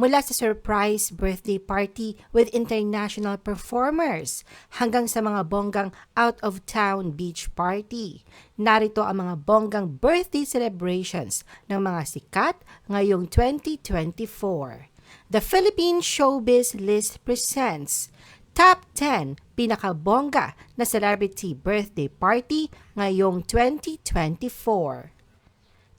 Mula sa surprise birthday party with international performers hanggang sa mga bonggang out-of-town beach party. Narito ang mga bonggang birthday celebrations ng mga sikat ngayong 2024. The Philippine Showbiz List presents Top 10 Pinakabongga na Celebrity Birthday Party ngayong 2024.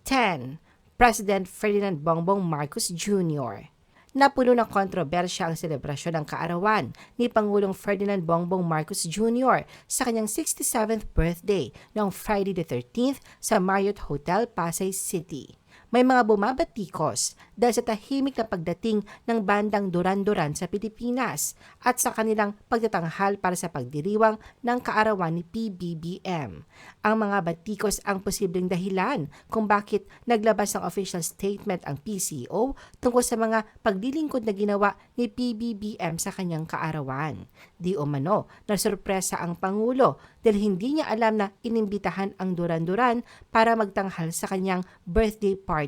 10. President Ferdinand Bongbong Marcos Jr. Napuno ng kontrobersya ang selebrasyon ng kaarawan ni Pangulong Ferdinand Bongbong Marcos Jr. sa kanyang 67th birthday noong Friday the 13th sa Marriott Hotel, Pasay City. May mga bumabatikos dahil sa tahimik na pagdating ng bandang Duran-Duran sa Pilipinas at sa kanilang pagtatanghal para sa pagdiriwang ng kaarawan ni PBBM. Ang mga batikos ang posibleng dahilan kung bakit naglabas ng official statement ang PCO tungkol sa mga paglilingkod na ginawa ni PBBM sa kanyang kaarawan. Di umano, nasurpresa ang Pangulo dahil hindi niya alam na inimbitahan ang Duran-Duran para magtanghal sa kanyang birthday party.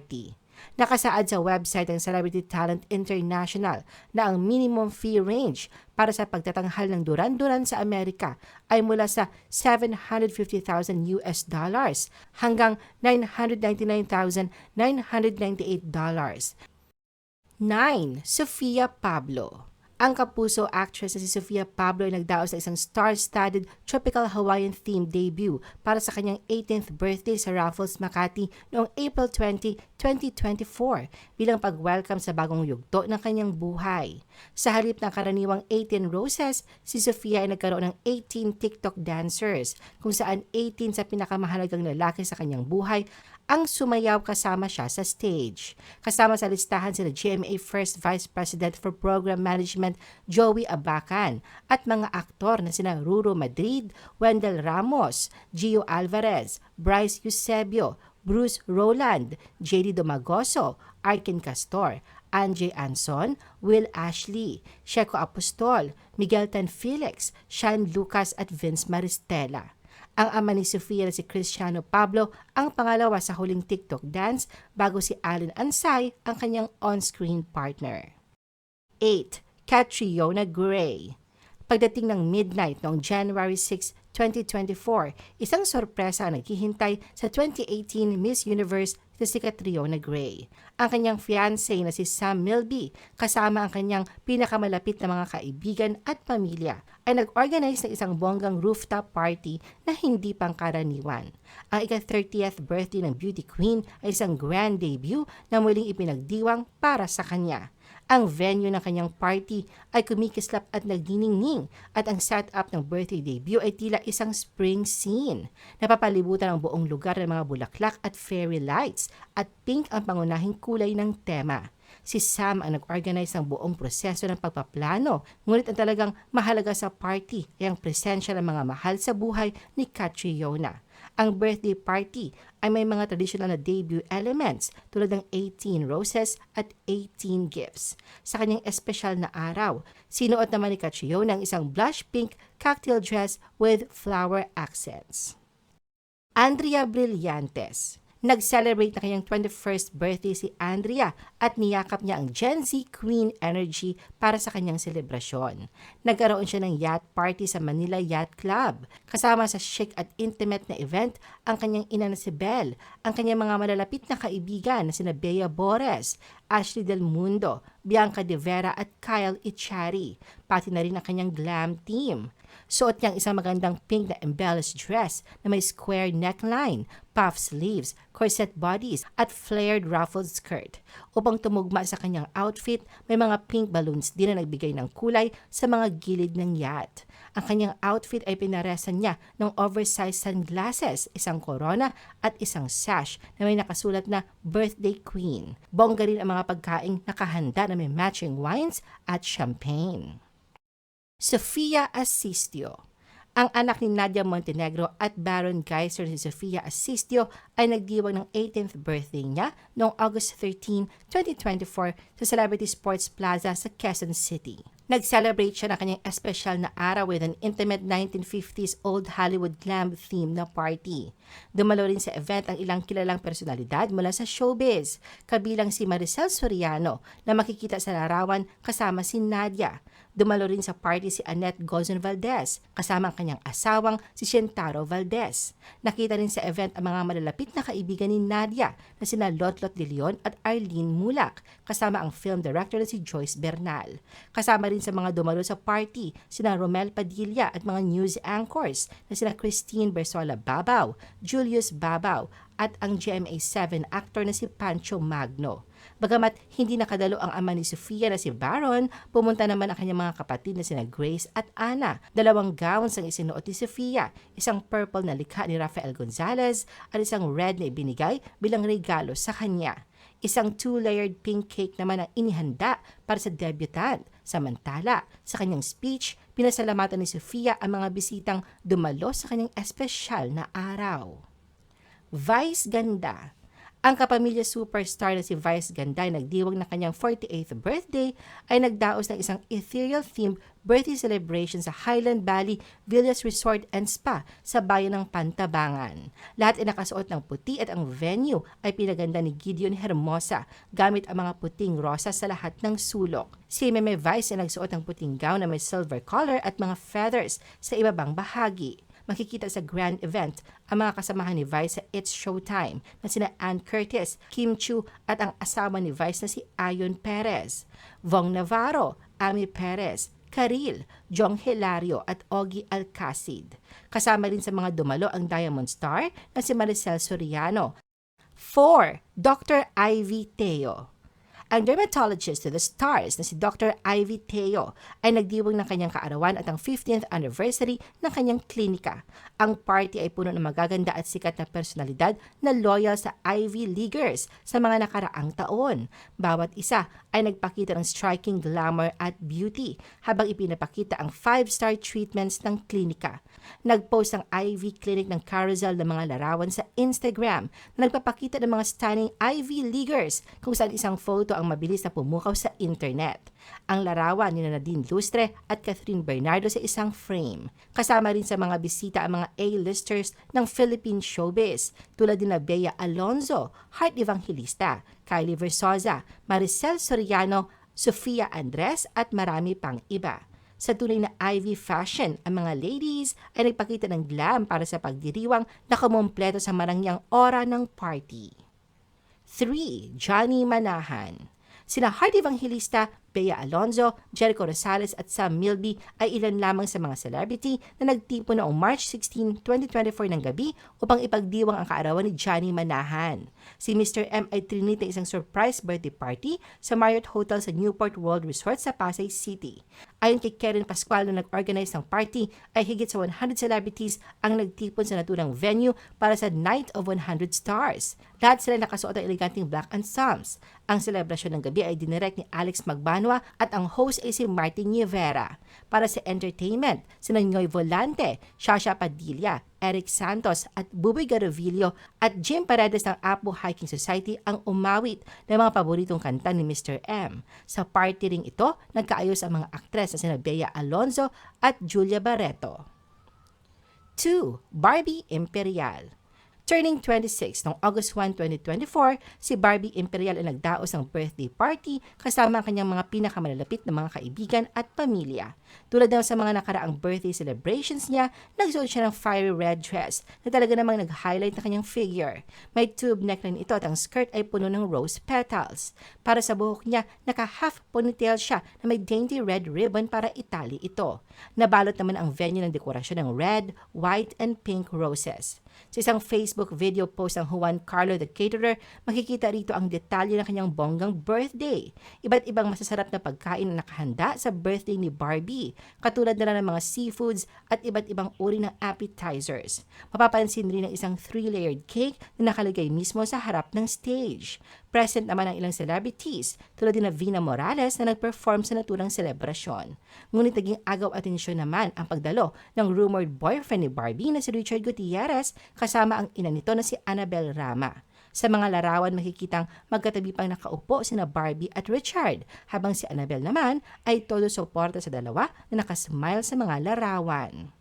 Nakasaad sa website ng Celebrity Talent International na ang minimum fee range para sa pagtatanghal ng Duran-Duran sa Amerika ay mula sa 750,000 US dollars hanggang 999,998 dollars. 9. Sofia Pablo ang kapuso actress na si Sofia Pablo ay nagdaos sa isang star-studded tropical Hawaiian themed debut para sa kanyang 18th birthday sa Raffles Makati noong April 20, 2024 bilang pag-welcome sa bagong yugto ng kanyang buhay. Sa halip ng karaniwang 18 roses, si Sofia ay nagkaroon ng 18 TikTok dancers kung saan 18 sa pinakamahalagang lalaki sa kanyang buhay ang sumayaw kasama siya sa stage. Kasama sa listahan sila GMA First Vice President for Program Management Joey Abacan at mga aktor na sina Ruro Madrid, Wendell Ramos, Gio Alvarez, Bryce Eusebio, Bruce Roland, JD Domagoso, Arkin Castor, Anjay Anson, Will Ashley, Sheko Apostol, Miguel Tan Felix, Sean Lucas at Vince Maristela. Ang ama ni Sofia na si Cristiano Pablo ang pangalawa sa huling TikTok dance bago si Allen Ansay ang kanyang on-screen partner. 8. Catriona Gray Pagdating ng midnight noong January 6, 2024, isang sorpresa ang naghihintay sa 2018 Miss Universe na si Catriona Gray. Ang kanyang fiancé na si Sam Milby kasama ang kanyang pinakamalapit na mga kaibigan at pamilya ay nag-organize ng isang bonggang rooftop party na hindi pangkaraniwan. Ang ika-30th birthday ng beauty queen ay isang grand debut na muling ipinagdiwang para sa kanya. Ang venue ng kanyang party ay kumikislap at nagdiningning at ang setup ng birthday debut ay tila isang spring scene. Napapalibutan ang buong lugar ng mga bulaklak at fairy lights at pink ang pangunahing kulay ng tema. Si Sam ang nag-organize ng buong proseso ng pagpaplano, ngunit ang talagang mahalaga sa party ay ang presensya ng mga mahal sa buhay ni Catriona. Ang birthday party ay may mga traditional na debut elements tulad ng 18 roses at 18 gifts. Sa kanyang espesyal na araw, sinuot naman ni Catriona ang isang blush pink cocktail dress with flower accents. Andrea Brillantes Nag-celebrate na kanyang 21st birthday si Andrea at niyakap niya ang Gen Z Queen Energy para sa kanyang selebrasyon. Nagkaroon siya ng yacht party sa Manila Yacht Club. Kasama sa chic at intimate na event ang kanyang ina na si Belle, ang kanyang mga malalapit na kaibigan na sina Bea Bores, Ashley Del Mundo, Bianca De Vera at Kyle Ichari, pati na rin ang kanyang glam team. Suot niya ang isang magandang pink na embellished dress na may square neckline, puff sleeves, corset bodies at flared ruffled skirt. Upang tumugma sa kanyang outfit, may mga pink balloons din na nagbigay ng kulay sa mga gilid ng yacht. Ang kanyang outfit ay pinaresan niya ng oversized sunglasses, isang corona at isang sash na may nakasulat na Birthday Queen. Bongga rin ang mga pagkaing nakahanda na may matching wines at champagne. Sofia Asistio. Ang anak ni Nadia Montenegro at Baron Geyser si Sofia Asistio ay nagdiwang ng 18th birthday niya noong August 13, 2024 sa Celebrity Sports Plaza sa Quezon City. Nag-celebrate siya ng kanyang espesyal na araw with an intimate 1950s old Hollywood glam theme na party. Dumalo rin sa event ang ilang kilalang personalidad mula sa showbiz, kabilang si Maricel Soriano na makikita sa larawan kasama si Nadia. Dumalo rin sa party si Annette Gozon Valdez kasama ang kanyang asawang si Shentaro Valdez. Nakita rin sa event ang mga malalapit na kaibigan ni Nadia na sina Lotlot de Leon at Arlene Mulak kasama ang film director na si Joyce Bernal. Kasama rin sa mga dumalo sa party sina Romel Padilla at mga news anchors na sina Christine Bersola Babaw, Julius Babaw at ang GMA7 actor na si Pancho Magno. Bagamat hindi nakadalo ang ama ni Sofia na si Baron, pumunta naman ang kanyang mga kapatid na sina Grace at Anna. Dalawang gowns ang isinuot ni Sofia, isang purple na likha ni Rafael Gonzalez at isang red na ibinigay bilang regalo sa kanya. Isang two-layered pink cake naman ang inihanda para sa debutant. Samantala, sa kanyang speech, pinasalamatan ni Sofia ang mga bisitang dumalo sa kanyang espesyal na araw. Vice Ganda ang kapamilya superstar na si Vice Ganda nagdiwang na kanyang 48th birthday ay nagdaos ng isang ethereal-themed birthday celebration sa Highland Valley Villas Resort and Spa sa bayan ng Pantabangan. Lahat ay nakasuot ng puti at ang venue ay pinaganda ni Gideon Hermosa gamit ang mga puting rosa sa lahat ng sulok. Si Meme Vice ay nagsuot ng puting gown na may silver collar at mga feathers sa ibabang bahagi makikita sa grand event ang mga kasamahan ni Vice sa It's Showtime na sina Ann Curtis, Kim Chu at ang asawa ni Vice na si Ayon Perez, Vong Navarro, Ami Perez, Karil, Jong Hilario at Ogie Alcacid. Kasama rin sa mga dumalo ang Diamond Star na si Maricel Soriano. 4. Dr. Ivy Teo ang dermatologist to the stars na si Dr. Ivy Teo ay nagdiwang ng kanyang kaarawan at ang 15th anniversary ng kanyang klinika. Ang party ay puno ng magaganda at sikat na personalidad na loyal sa Ivy Leaguers sa mga nakaraang taon. Bawat isa ay nagpakita ng striking glamour at beauty habang ipinapakita ang 5-star treatments ng klinika. Nagpost ang Ivy Clinic ng carousel ng mga larawan sa Instagram na nagpapakita ng mga stunning Ivy Leaguers kung saan isang photo ang mabilis na pumukaw sa internet. Ang larawan ni Nadine Lustre at Catherine Bernardo sa isang frame. Kasama rin sa mga bisita ang mga A-listers ng Philippine showbiz tulad ni Bea Alonzo, Heart Evangelista, Kylie Versosa, Maricel Soriano, Sofia Andres at marami pang iba. Sa tunay na Ivy fashion, ang mga ladies ay nagpakita ng glam para sa pagdiriwang na kumumpleto sa marangyang ora ng party. 3. Johnny Manahan Sina Heart Evangelista, Bea Alonzo, Jericho Rosales at Sam Milby ay ilan lamang sa mga celebrity na nagtipo noong March 16, 2024 ng gabi upang ipagdiwang ang kaarawan ni Johnny Manahan. Si Mr. M ay trinit ng isang surprise birthday party sa Marriott Hotel sa Newport World Resort sa Pasay City. Ayon kay Karen Pascual na nag-organize ng party ay higit sa 100 celebrities ang nagtipon sa naturang venue para sa Night of 100 Stars. Lahat sila nakasuot ng eleganting black and Psalms. Ang selebrasyon ng gabi ay dinirect ni Alex Magbanwa at ang host ay si Martin Rivera. Para sa entertainment, sina Noy Volante, Shasha Padilla, Eric Santos at Buboy Garovillo at Jim Paredes ng Apo Hiking Society ang umawit ng mga paboritong kanta ni Mr. M. Sa party ring ito, nagkaayos ang mga aktres na sina Bea Alonzo at Julia Barreto. 2. Barbie Imperial Turning 26 noong August 1, 2024, si Barbie Imperial ay nagdaos ng birthday party kasama ang kanyang mga pinakamalalapit na mga kaibigan at pamilya. Tulad daw sa mga nakaraang birthday celebrations niya, nagsuot siya ng fiery red dress na talaga namang nag-highlight ng kanyang figure. May tube neckline ito at ang skirt ay puno ng rose petals. Para sa buhok niya, naka-half ponytail siya na may dainty red ribbon para itali ito. Nabalot naman ang venue ng dekorasyon ng red, white, and pink roses. Sa isang Facebook video post ng Juan Carlo the Caterer, makikita rito ang detalye ng kanyang bonggang birthday. Iba't ibang masasarap na pagkain na nakahanda sa birthday ni Barbie, katulad na ng mga seafoods at iba't ibang uri ng appetizers. Mapapansin rin ang isang three-layered cake na nakalagay mismo sa harap ng stage. Present naman ang ilang celebrities tulad din na Vina Morales na nag-perform sa naturang selebrasyon. Ngunit naging agaw atensyon naman ang pagdalo ng rumored boyfriend ni Barbie na si Richard Gutierrez kasama ang ina nito na si Annabel Rama. Sa mga larawan makikitang magkatabi pang nakaupo sina Barbie at Richard, habang si Annabel naman ay todo suporta sa dalawa na nakasmile sa mga larawan.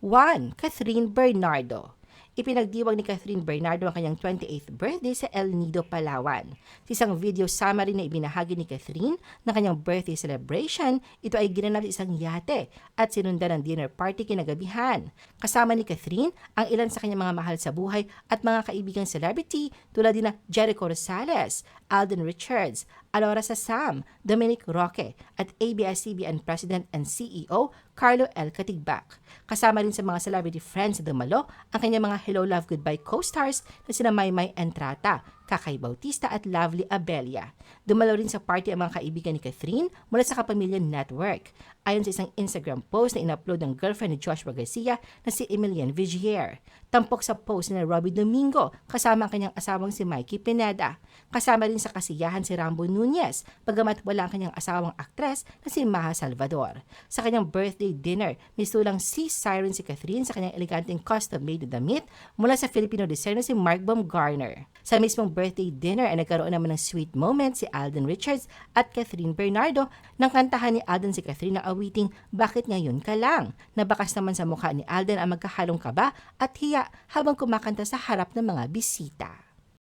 1. Catherine Bernardo Ipinagdiwang ni Catherine Bernardo ang kanyang 28th birthday sa El Nido, Palawan. Sa isang video summary na ibinahagi ni Catherine ng kanyang birthday celebration, ito ay ginanap sa isang yate at sinundan ng dinner party kinagabihan. Kasama ni Catherine ang ilan sa kanyang mga mahal sa buhay at mga kaibigang celebrity tulad ni na Jericho Rosales, Alden Richards, Alora Sam, Dominic Roque at ABS-CBN President and CEO Carlo L. Katigbak. Kasama rin sa mga celebrity friends na dumalo ang kanyang mga Hello Love Goodbye co-stars na sina Maymay Entrata, Kakay Bautista at Lovely Abelia. Dumalo rin sa party ang mga kaibigan ni Catherine mula sa Kapamilya Network. Ayon sa isang Instagram post na in-upload ng girlfriend ni Joshua Garcia na si Emilian Vigier. Tampok sa post ni Robbie Domingo kasama ang kanyang asawang si Mikey Pineda. Kasama rin sa kasiyahan si Rambo Nunez, bagamat wala ang kanyang asawang aktres na si Maha Salvador. Sa kanyang birthday dinner, may sea siren si Catherine sa kanyang eleganteng custom-made na damit mula sa Filipino designer si Mark Baumgartner. Sa mismong birthday dinner ay nagkaroon naman ng sweet moment si Alden Richards at Catherine Bernardo nang kantahan ni Alden si Catherine na awiting Bakit Ngayon Ka Lang? Nabakas naman sa mukha ni Alden ang magkahalong kaba at hiya habang kumakanta sa harap ng mga bisita.